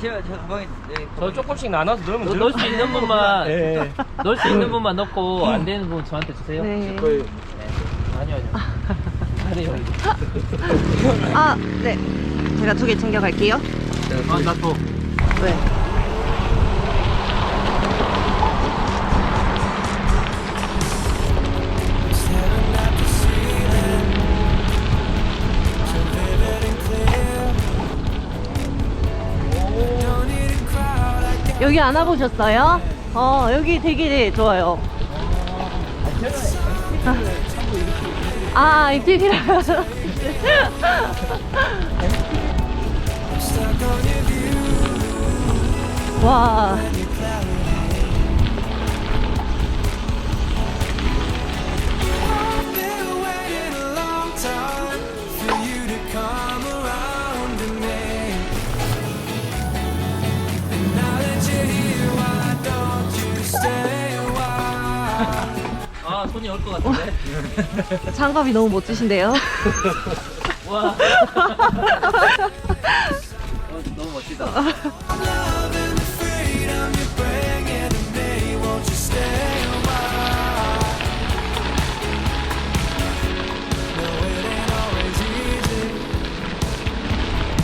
제가 저 가방에 네, 저 조금씩 나눠서 넣으면 넣- 돼요. 넣을 수 있는 분만 예. 넣을 수 있는 분만 넣고 안 되는 분 저한테 주세요. 네. 거의 아니요 아니요. 아니요. 아, 네. 제가 두 개 챙겨갈게요. 아 나도. 네. 여기 안 와보셨어요? 어, 여기 되게 좋아요. 아, 입질이라요? 와. 아 손이 올 것 같은데. 장갑이 너무 멋지신데요? 와. 어, 너무 멋지다.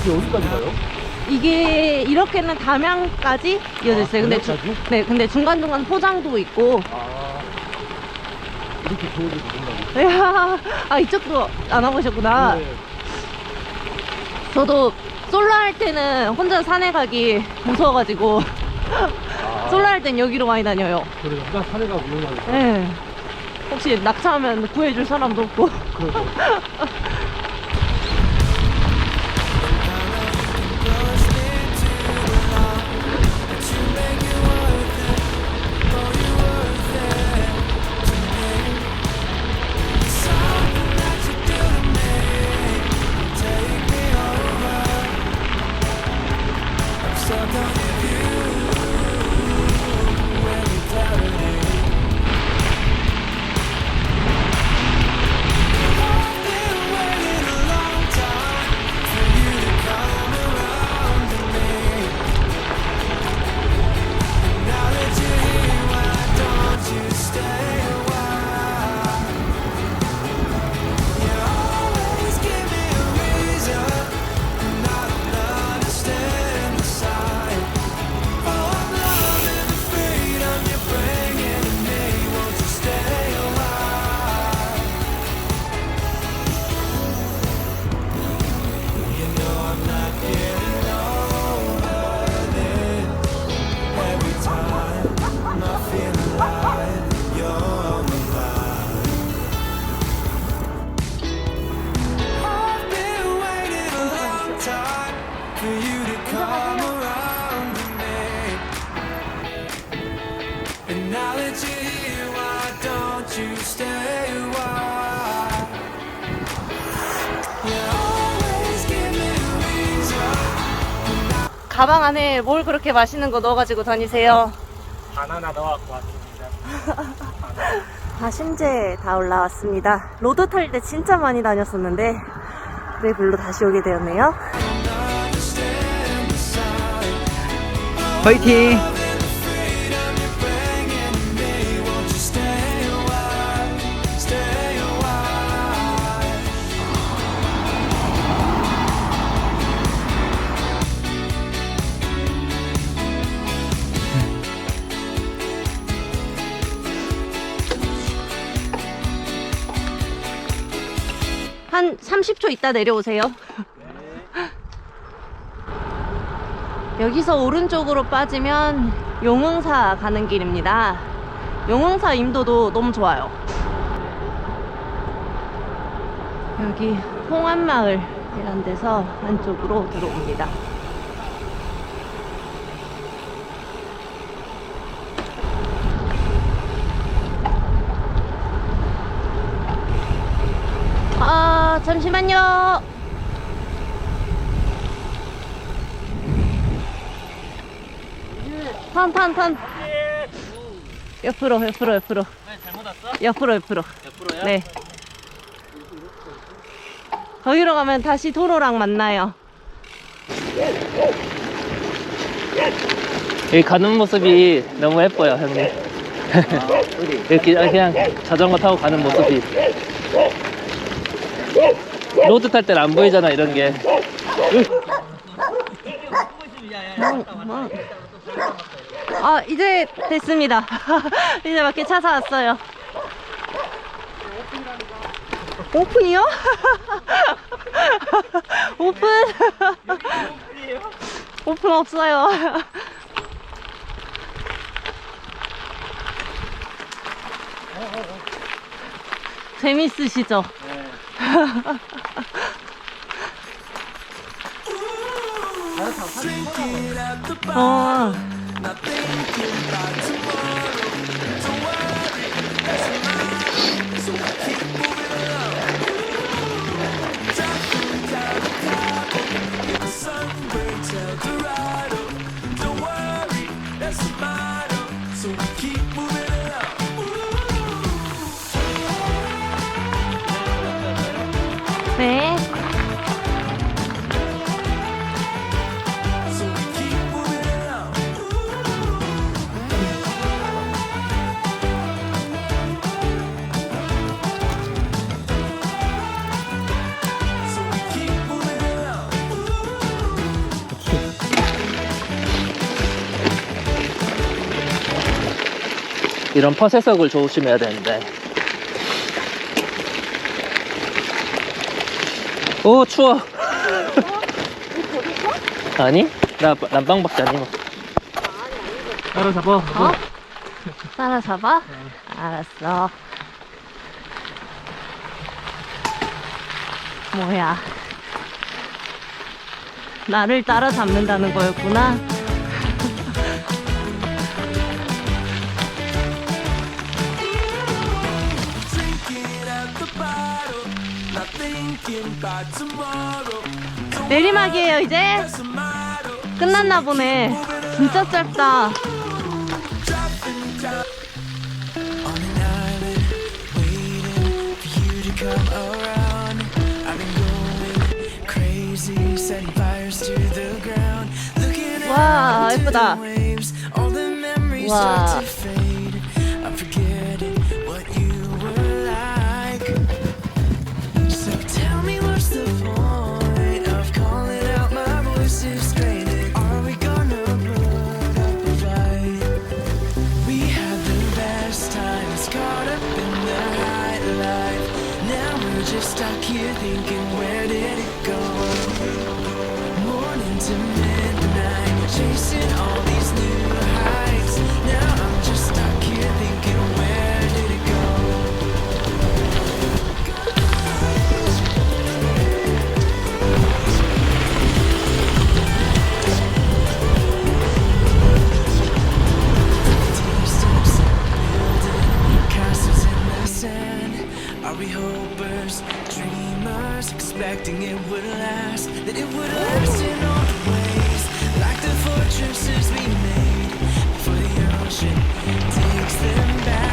이게 어디까지 가요? 이게 이렇게는 담양까지 이어져 있어요. 근데 주, 담양까지? 네, 근데 중간 중간 포장도 있고. 아 이렇게 좋은데 누군가 이야, 아 이쪽도 안 와보셨구나. 네. 저도 솔로 할 때는 혼자 산에 가기 무서워가지고 솔로 할 땐 여기로 많이 다녀요. 그래 일단 산에 가고 위험하니까 네. 혹시 낙차하면 구해줄 사람도 없고. 그러죠 가방 안에 뭘 그렇게 맛있는 거 넣어가지고 다니세요? 바나나 넣어갖고 왔습니다 다심제 다 올라왔습니다. 로드 탈 때 진짜 많이 다녔었는데 그레이블로 다시 오게 되었네요. 화이팅! 30초 있다 내려오세요. 여기서 오른쪽으로 빠지면 용흥사 가는 길입니다. 용흥사 임도도 너무 좋아요. 여기 홍안마을이란 데서 안쪽으로 들어옵니다. 아, 잠시만요. 턴, 턴, 턴. 옆으로, 옆으로, 옆으로. 네, 잘못 왔어? 옆으로, 옆으로. 옆으로요? 네. 거기로 가면 다시 도로랑 만나요. 여기 가는 모습이 너무 예뻐요, 형님. 이렇게 그냥 자전거 타고 가는 모습이. 로드 탈 때는 안 보이잖아, 이런 게. 아, 이제 됐습니다. 이제 밖에 차 사왔어요. 오픈이요? 오픈? 오픈 없어요. 재밌으시죠? Bar, 어, 이런 퍼세석을 조심해야 되는데. 오, 추워. 아니? 나 난방밖에 안 입어. 따라잡아. 어? 따라잡아? 알았어. 뭐야. 나를 따라잡는다는 거였구나. 내리막이에요, 이제. 끝났나 보네. 진짜 짧다. On an island, we hopers, dreamers, expecting it would last? That it would last in all ways, like the fortresses we made before the ocean takes them back.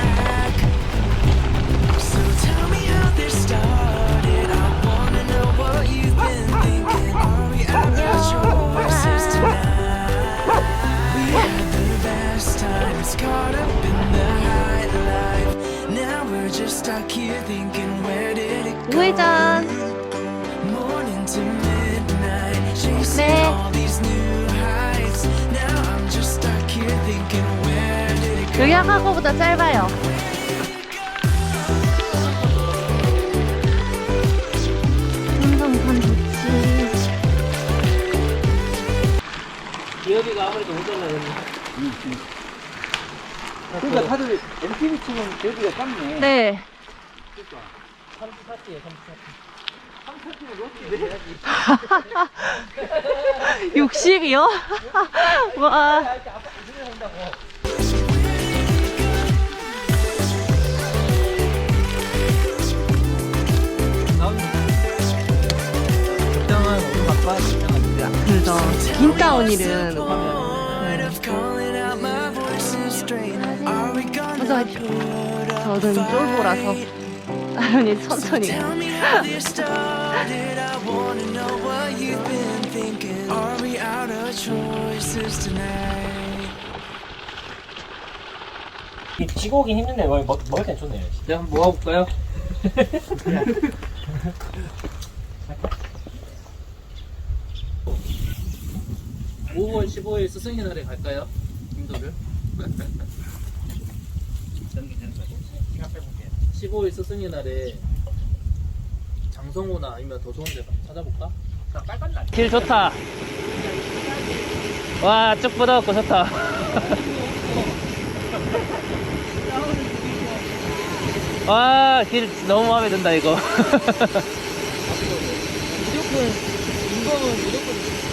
여기 거보다 짧아요. 삼성산 좋지. 기업이가 아무래도 오잖아요. 그러니까 다들 MTV 치면 여기가 짧네. 네. 34T에 34T. 60이요? 와. 일정은 오늘 바빠. 일정은 진짜. 저는 쫄보라서. 아니, 천천히. Wanna know what you've been thinking. Are we out of choices tonight. 지고 오긴 힘든데 먹, 먹을 땐 좋네요. 이제 한번 모아볼까요? 오월 15일 스승의 날에 갈까요? 인도를? 시간 빼볼게요. 15일 스승의 날에 장성호나 아니면 더 좋은 데 찾아볼까? 빨간 날. 길 좋다. 와, 쭉 뻗어갖고 좋다. 와, 길 너무 마음에 든다, 이거. 무조건 인공은 무조건